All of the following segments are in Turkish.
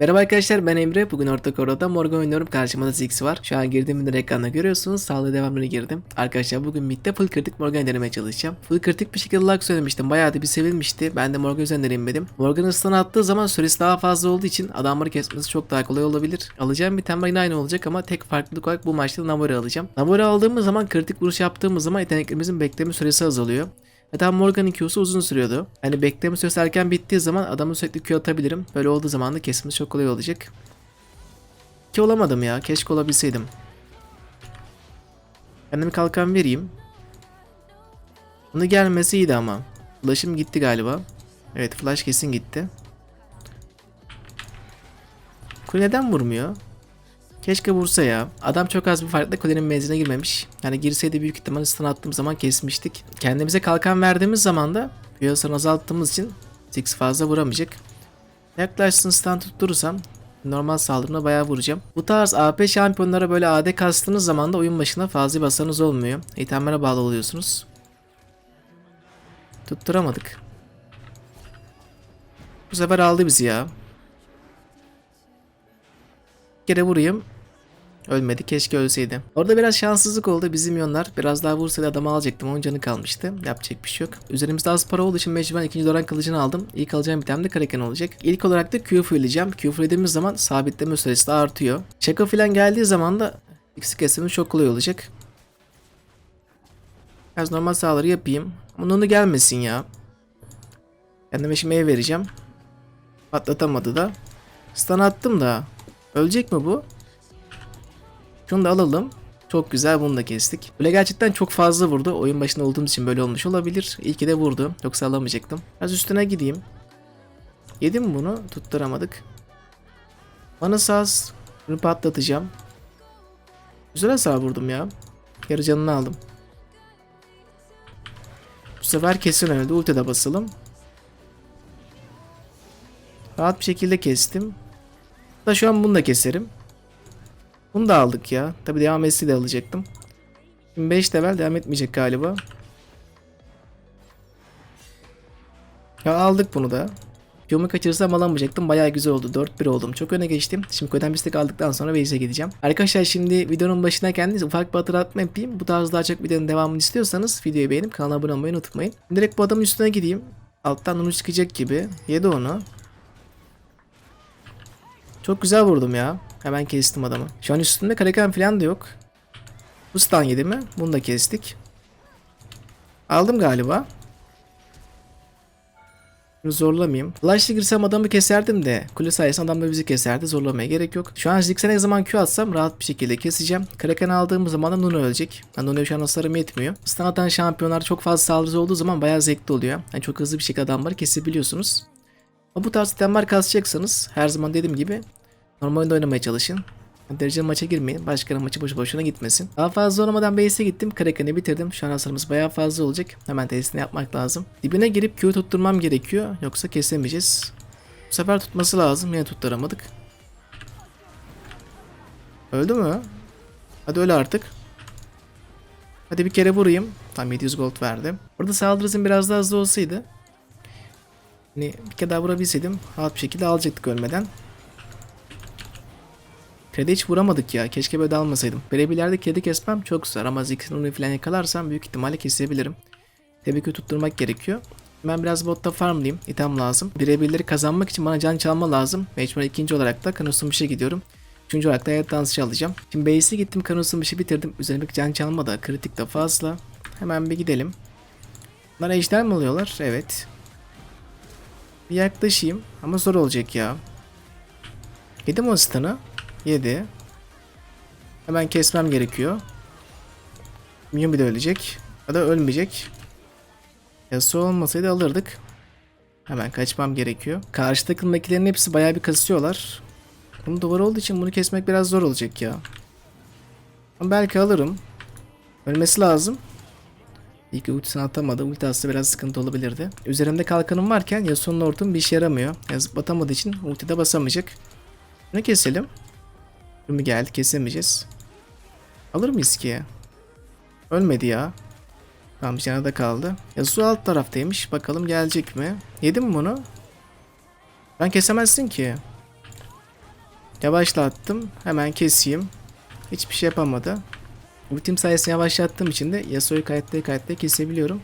Merhaba arkadaşlar ben Emre. Bugün Orta Koroda'da Morgan oynuyorum. Karşımda da Ziggs var. Şu an girdiğim bir ekranda görüyorsunuz. Sağlığı devamını girdim. Arkadaşlar bugün midde full kritik Morgan denemeye çalışacağım. Full kritik bir şekilde lag söylemiştim. Bayağı da bir sevilmişti. Ben de Morgan üzerinden dedim. Morgan'ın stun attığı zaman süresi daha fazla olduğu için adamları kesmesi çok daha kolay olabilir. Alacağım bir yine aynı olacak ama tek farklılık olarak bu maçta Namor'u alacağım. Namor'u aldığımız zaman kritik vuruş yaptığımız zaman yeteneklerimizin bekleme süresi azalıyor. Hatta Morgan'ın Q'su uzun sürüyordu. Hani bekleme süresi erken bittiği zaman adamı sürekli Q atabilirim. Böyle olduğu zaman da kesmesi çok kolay olacak. Ki olamadım ya. Keşke olabilseydim. Kendime kalkan vereyim. Bunu gelmesi iyiydi ama. Flash'ım gitti galiba. Evet flash kesin gitti. Kule neden vurmuyor? Keşke vursa ya. Adam çok az bir farkla kulenin menziline girmemiş. Yani girseydi büyük ihtimalle stun attığım zaman kesmiştik. Kendimize kalkan verdiğimiz zaman da piyasasını azalttığımız için Six fazla vuramayacak. Yaklaşsın stun tutturursam normal saldırımda bayağı vuracağım. Bu tarz AP şampiyonlara böyle AD kastığınız zaman da oyun başına fazla basarınız olmuyor. İtemlere bağlı oluyorsunuz. Tutturamadık. Bu sefer aldı bizi ya. Kere vurayım. Ölmedi keşke ölseydi. Orada biraz şanssızlık oldu. Bizim yonlar biraz daha vursaydı adamı alacaktım. Onun canı kalmıştı. Yapacak bir şey yok. Üzerimizde az para olduğu için mecburen ikinci Doran kılıcını aldım. İlk alacağım item de Kraken olacak. İlk olarak da Q fulleyeceğim. Q fulllediğimiz zaman sabitleme süresi de artıyor. Şaka falan geldiği zaman da X kesimi çok kolay olacak. Biraz normal sağları yapayım. Ama onu gelmesin ya. Kendime şimdi vereceğim. Patlatamadı da. Stun attım da. Ölecek mi bu? Şunu da alalım. Çok güzel bunu da kestik. Böyle gerçekten çok fazla vurdu. Oyun başında olduğumuz için böyle olmuş olabilir. İyi ki de vurdu. Yoksa alamayacaktım. Biraz üstüne gideyim. Yedim bunu. Tutturamadık. Bana saz. Bunu patlatacağım. Güzel hasar vurdum ya. Yarı canını aldım. Bu sefer kesin öldü. Ulti de basalım. Rahat bir şekilde kestim. Da şu an bunu da keserim. Bunu da aldık ya. Tabi devam etse de alacaktım. Şimdi 5 level devam etmeyecek galiba. Ya aldık bunu da. Yomu kaçırırsam alamayacaktım. Bayağı güzel oldu. 4-1 oldum. Çok öne geçtim. Şimdi köyden bistek aldıktan sonra base'e gideceğim. Arkadaşlar şimdi videonun başına kendiniz ufak bir hatırlatma yapayım. Bu tarz daha çok videonun devamını istiyorsanız videoyu beğenip kanala abone olmayı unutmayın. Direkt bu adamın üstüne gideyim. Alttan onu çıkacak gibi. Yedi onu. Çok güzel vurdum ya. Hemen kestim adamı. Şu an üstünde Kraken falan da yok. Bu stun yedi mi? Bunu da kestik. Aldım galiba. Bunu zorlamayayım. Flash'la girsem adamı keserdim de. Kule sayesinde adam da bizi keserdi. Zorlamaya gerek yok. Şu an Ziggs'e zaman Q atsam rahat bir şekilde keseceğim. Kraken aldığımız zaman da Nuno ölecek. Yani Nuno'ya şu an hasarım yetmiyor. Stun atan şampiyonlar çok fazla saldırısı olduğu zaman bayağı zevkli oluyor. Yani çok hızlı bir şekilde adamları kesebiliyorsunuz. Ama bu tarz itemler kasacaksanız her zaman dediğim gibi normal oyunda oynamaya çalışın. Dereceli maça girmeyin. Başkanın maçı boşu boşuna gitmesin. Daha fazla olmadan base'e gittim. Kraken'i bitirdim. Şu an hasarımız bayağı fazla olacak. Hemen testini yapmak lazım. Dibine girip Q tutturmam gerekiyor. Yoksa kesemeyeceğiz. Bu sefer tutması lazım. Yine tutturamadık. Öldü mü? Hadi öl artık. Hadi bir kere vurayım. Tam 700 gold verdi. Burada saldırı hızım biraz daha hızlı olsaydı. Hani bir kere daha vurabilseydim rahat bir şekilde alacaktık ölmeden. Kredi hiç vuramadık ya. Keşke böyle almasaydım. Birebilerde kredi kesmem çok zor ama Ziggs'in falan yakalarsam büyük ihtimalle kesebilirim. Tabii ki tutturmak gerekiyor. Ben biraz botta farmlayayım. İtem lazım. Birebirleri kazanmak için bana can çalma lazım. Mecbur ikinci olarak da Kanus'un gidiyorum. Üçüncü olarak da hayat dansçı alacağım. Şimdi base'e gittim Kanus'un bitirdim. Üzerine can çalma da kritik de fazla. Hemen bir gidelim. Bunlar ejder mi alıyorlar? Evet. Bir yaklaşayım ama zor olacak ya. Yedim o stun'ı. Yedi. Hemen kesmem gerekiyor. Miyumi de ölecek. Ya da ölmeyecek. Yasuo olmasaydı alırdık. Hemen kaçmam gerekiyor. Karşı takımdakilerin hepsi bayağı bir kasıyorlar. Bunun duvar olduğu için bunu kesmek biraz zor olacak ya. Ama belki alırım. Ölmesi lazım. İlk ultisini atamadı. Ulti atsa biraz sıkıntı olabilirdi. Üzerimde kalkanım varken Yasuo'nun hortum bir işe yaramıyor. Yazıp batamadığı için ultide basamayacak. Bunu keselim. Ümü geldi kesemeyeceğiz. Alır mıyız ki? Ölmedi ya. Tamam bir kaldı. Yasuo alt taraftaymış. Bakalım gelecek mi? Yedim mi bunu? Ben kesemezsin ki. Yavaşlattım. Hemen keseyim. Hiçbir şey yapamadı. Ultim sayesinde yavaşlattığım için de Yasuo'yu kayıtlaya kayıtlaya kesebiliyorum.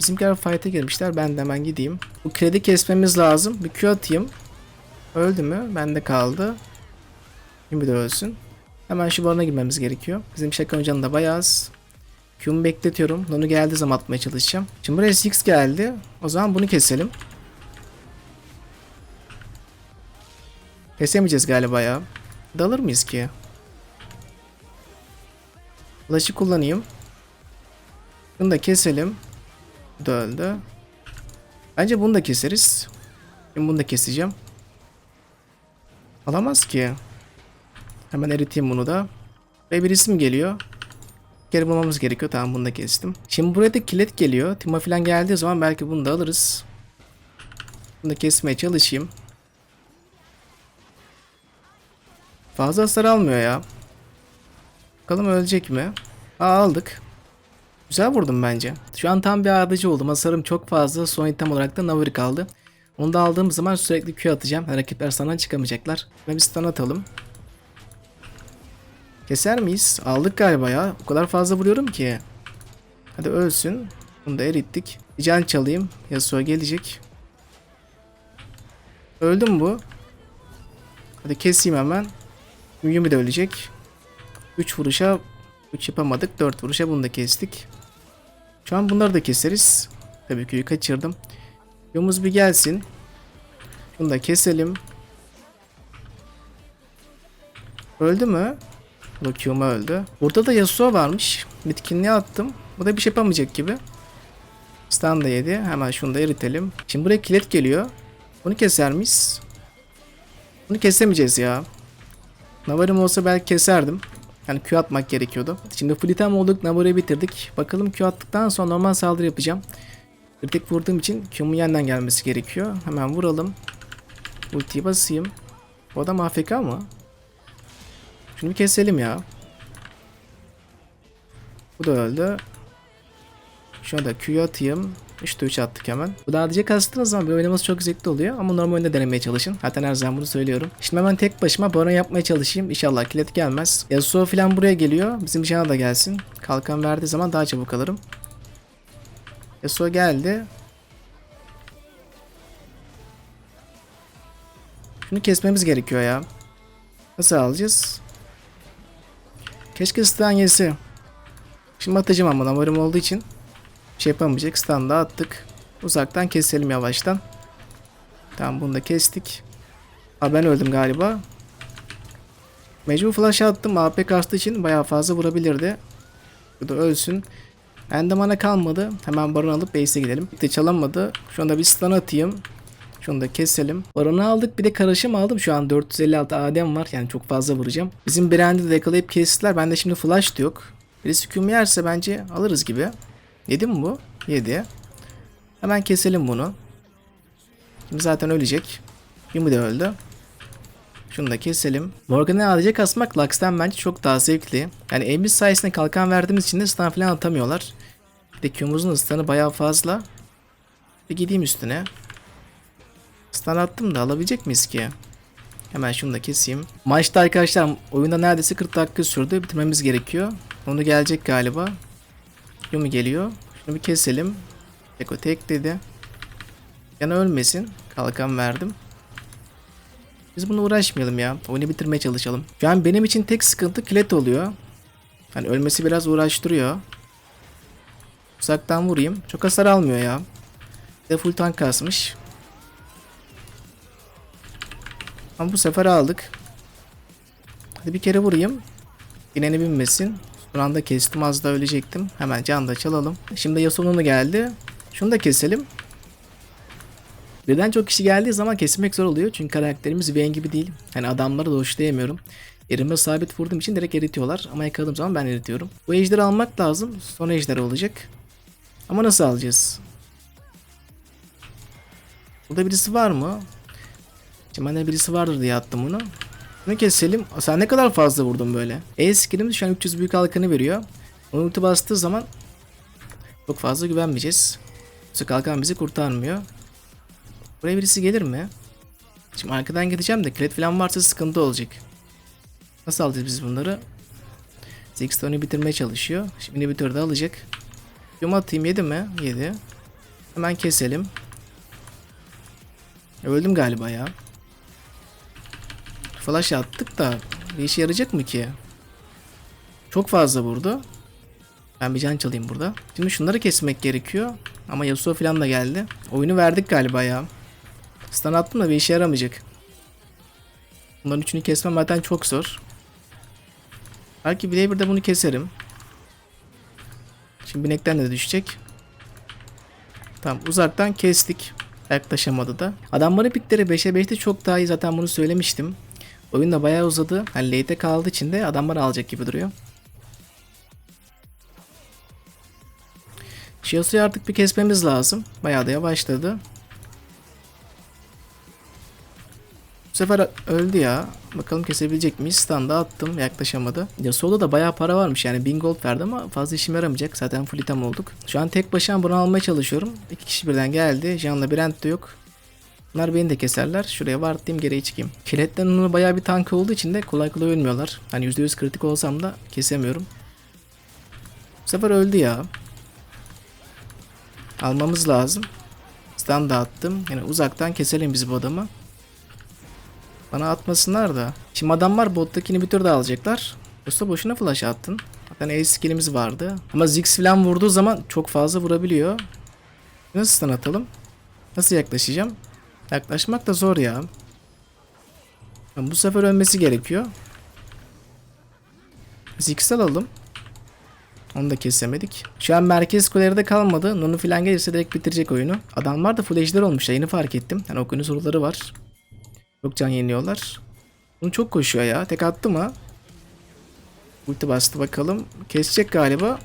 Bizimkiler fight'e girmişler. Ben de hemen gideyim. Bu kredi kesmemiz lazım. Bir Q atayım. Öldü mü? Bende kaldı. Şimdi de ölsün. Hemen şu barına girmemiz gerekiyor. Bizim şaka canı da bayağı az. Q'mu bekletiyorum. Onu geldiği zaman atmaya çalışacağım. Şimdi buraya Six geldi. O zaman bunu keselim. Kesemeyeceğiz galiba ya. Dalır mıyız ki? Flash'ı kullanayım. Bunu da keselim. Bu. Bence bunu da keseriz. Şimdi bunu da keseceğim. Alamaz ki. Hemen eriteyim bunu da. Ve bir isim geliyor. Geri bulmamız gerekiyor. Tamam bunu da kestim. Şimdi buraya da kilit geliyor. Timo falan geldiği zaman belki bunu da alırız. Bunu da kesmeye çalışayım. Fazla hasar almıyor ya. Bakalım ölecek mi? Aa aldık. Güzel vurdum bence. Şu an tam bir ardıcı oldum. Hasarım çok fazla. Son item olarak da Naviri kaldı. Onu da aldığım zaman sürekli Q atacağım. Rakipler sana çıkamayacaklar. Ve bir stun atalım. Keser miyiz? Aldık galiba ya. O kadar fazla vuruyorum ki. Hadi ölsün. Bunu da erittik. Can çalayım. Yasuo gelecek. Öldü mü bu? Hadi keseyim hemen. Yumi de ölecek. 3 vuruşa 3 yapamadık. 4 vuruşa bunu da kestik. Şu an bunları da keseriz. Tabii ki kaçırdım. Yumuz bir gelsin. Bunu da keselim. Öldü mü? Lukiuma öldü. Burada da Yasuo varmış. Bitkinliğe attım. Bu da bir şey yapamayacak gibi. Stun da yedi. Hemen şunu da eritelim. Şimdi buraya kilit geliyor. Bunu keser miyiz? Bunu kesemeyeceğiz ya. Navarim olsa belki keserdim. Yani Q atmak gerekiyordu. Şimdi full item olduk. Navari'yi bitirdik. Bakalım Q attıktan sonra normal saldırı yapacağım. Tek vurduğum için Q'mun yandan gelmesi gerekiyor. Hemen vuralım. Ultiyi basayım. Bu adam AFK mı? Şunu bir keselim ya. Bu da öldü. Şuna da Q'yu atayım. 3'te 3 attık hemen. Bu da ADC kastığınız zaman böyle oynaması çok zevkli oluyor ama normal oyunda denemeye çalışın. Zaten her zaman bunu söylüyorum. Şimdi hemen tek başıma baron yapmaya çalışayım. İnşallah kilit gelmez. Yasuo falan buraya geliyor. Bizim Jana da gelsin. Kalkan verdiği zaman daha çabuk alırım. Yasuo geldi. Şunu kesmemiz gerekiyor ya. Nasıl alacağız? Keşke stun yese. Şimdi atacağım ama damarım olduğu için şey yapamayacak. Stun da attık. Uzaktan keselim yavaştan. Tamam bunu da kestik. Aa ben öldüm galiba. Mecbur flash attım. AP kastığı için bayağı fazla vurabilirdi. Bu da ölsün. Bende mana kalmadı. Hemen baron alıp base'e gidelim. Bir de çalamadı. Şu anda bir stun atayım. Şunu da keselim. Baronu aldık. Bir de karışım aldım. Şu an 456 adem var. Yani çok fazla vuracağım. Bizim Brand'i de yakalayıp kestiler. Bende şimdi flash da yok. Birisi hüküm yerse bence alırız gibi. Yedi mi bu? Yedi. Hemen keselim bunu. Şimdi zaten ölecek. Yumi de öldü. Şunu da keselim. Morgan'ı alacak asmak Lux'tan bence çok daha zevkli. Yani Amos sayesinde kalkan verdiğimiz için de stun falan atamıyorlar. Bir de Q'muzun stun'ı bayağı fazla. Bir gideyim üstüne. Stun attım da alabilecek miyiz ki? Hemen şunu da keseyim. Maçta arkadaşlar oyunda neredeyse 40 dakika sürdü. Bitirmemiz gerekiyor. Onu gelecek galiba. Yumi geliyor. Şunu bir keselim. Eko tek dedi. Yana ölmesin. Kalkan verdim. Biz bunu uğraşmayalım ya. Oyunu bitirmeye çalışalım. Şu an benim için tek sıkıntı kilit oluyor. Hani ölmesi biraz uğraştırıyor. Uzaktan vurayım. Çok hasar almıyor ya. Bir de full tank kasmış. Ama bu sefer aldık. Hadi bir kere vurayım. İneni binmesin. Anda kestim az da ölecektim. Hemen can da çalalım. Şimdi Yasuo'nun da geldi. Şunu da keselim. Birden çok kişi geldiği zaman kesmek zor oluyor. Çünkü karakterimiz Vayne gibi değil. Hani adamları doşlayamıyorum. Yerime sabit vurduğum için direkt eritiyorlar. Ama yakaladığım zaman ben eritiyorum. Bu ejderi almak lazım. Son ejder olacak. Ama nasıl alacağız? Burada birisi var mı? Çimende birisi vardır diye attım bunu. Bunu keselim. Sen ne kadar fazla vurdun böyle? E skillimiz şu an 300 büyük halkanı veriyor. Onu ulti bastığı zaman çok fazla güvenmeyeceğiz. Bu kalkan bizi kurtarmıyor. Buraya birisi gelir mi? Şimdi arkadan gideceğim de kilit falan varsa sıkıntı olacak. Nasıl alacağız biz bunları? Onu bitirmeye çalışıyor. Şimdi inhibitörü de alacak. Yum atayım yedi mi? Yedi. Hemen keselim. Öldüm galiba ya. Flash attık da bir işe yarayacak mı ki? Çok fazla vurdu. Ben bir can çalayım burada. Şimdi şunları kesmek gerekiyor. Ama Yasuo falan da geldi. Oyunu verdik galiba ya. Stun attım da bir işe yaramayacak. Bunların üçünü kesmem zaten çok zor. Belki de bunu keserim. Şimdi binekten de düşecek. Tamam uzaktan kestik. Yaklaşamadı da. Adamların pikleri 5'e 5'te çok daha iyi zaten bunu söylemiştim. Oyun da bayağı uzadı. Hani late'e kaldığı için de adamlar alacak gibi duruyor. Chiosu'yu artık bir kesmemiz lazım. Bayağı da yavaşladı. Bu sefer öldü ya. Bakalım kesebilecek miyiz? Standa attım. Yaklaşamadı. Yasuo'da da bayağı para varmış. Yani 1000 gold verdi ama fazla işime yaramayacak. Zaten full item olduk. Şu an tek başına bunu almaya çalışıyorum. İki kişi birden geldi. Jan'la Brent de yok. Bunlar beni de keserler. Şuraya vardayım geriye çıkayım. Kiletten onu bayağı bir tank olduğu için de kolay kolay ölmüyorlar. Hani %100 kritik olsam da kesemiyorum. Bu sefer öldü ya. Almamız lazım. Stun attım. Yani uzaktan keselim biz bu adamı. Bana atmasınlar da. Şimdi adamlar bottaki inhibitörü de alacaklar. Yoksa boşuna flash attın. Zaten ace skillimiz vardı. Ama Ziggs falan vurduğu zaman çok fazla vurabiliyor. Nasıl stun atalım? Nasıl yaklaşacağım? Yaklaşmak da zor ya. Yani bu sefer ölmesi gerekiyor. Ziggs alalım. Onu da kesemedik. Şu an merkez kulelerde kalmadı. Nunu falan gelirse direkt bitirecek oyunu. Adamlar da ejder olmuş. Yeni fark ettim. Yani okyanus soruları var. Çok can yeniliyorlar. Bunu çok koşuyor ya. Tek attı mı? Ulti bastı bakalım. Kesecek galiba.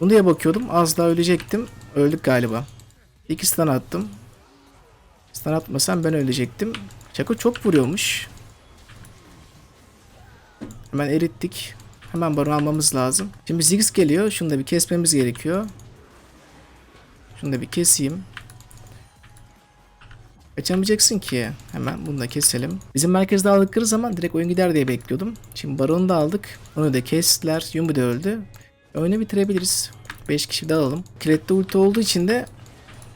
Bunu diye bakıyordum. Az daha ölecektim. Öldük galiba. İki attım. Stun atmasam ben ölecektim. Çako çok vuruyormuş. Hemen erittik. Hemen baron almamız lazım. Şimdi Ziggs geliyor. Şunu da bir kesmemiz gerekiyor. Şunu da bir keseyim. Kaçamayacaksın ki. Hemen bunu da keselim. Bizim merkezde aldıkları zaman direkt oyun gider diye bekliyordum. Şimdi Baron'u da aldık. Onu da kestiler. Yumi de öldü. Oyunu bitirebiliriz. 5 kişi de alalım. Kilette ulti olduğu için de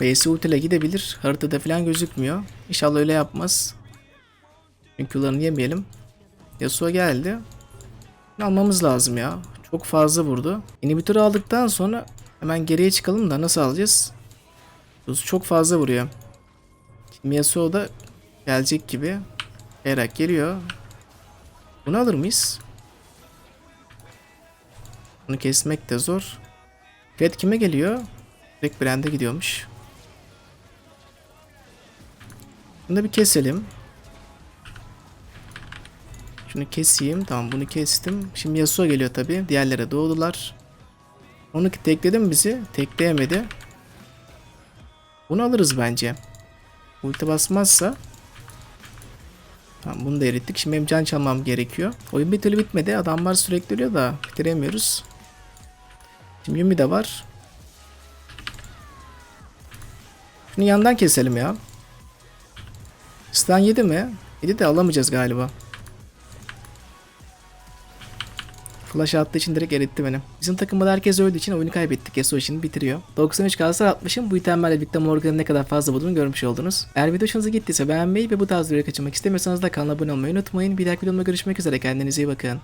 BS ulti ile gidebilir. Haritada falan gözükmüyor. İnşallah öyle yapmaz. Çünkü ularını yemeyelim. Yasuo geldi. Almamız lazım ya. Çok fazla vurdu. İnhibitörü aldıktan sonra hemen geriye çıkalım da nasıl alacağız? Çok fazla vuruyor. Şimdi Yasuo da gelecek gibi. Erak geliyor. Bunu alır mıyız? Bunu kesmek de zor. Red kime geliyor? Direkt Brand'e gidiyormuş. Bunu da bir keselim. Şunu keseyim. Tamam bunu kestim. Şimdi Yasuo geliyor tabi. Diğerlere doğdular. Onu tekledi mi bizi? Tekleyemedi. Bunu alırız bence. Ulti basmazsa Tamam bunu da erittik. Şimdi benim can çalmam gerekiyor. Oyun bir türlü bitmedi. Adamlar sürekli ölüyor da bitiremiyoruz. Şimdi Yumi de var. Şunu yandan keselim ya. Stun yedi mi? Yedi de alamayacağız galiba. Flash attığı için direkt eritti beni. Bizim takımda herkes öldüğü için oyunu kaybettik. Yasuo işini bitiriyor. 93 kalsa 60'ım. Bu itemlerle birlikte Morgan'ın ne kadar fazla bulduğunu görmüş oldunuz. Eğer video hoşunuza gittiyse beğenmeyi ve bu tarz videoları kaçırmak istemiyorsanız da kanala abone olmayı unutmayın. Bir dahaki videomda görüşmek üzere. Kendinize iyi bakın.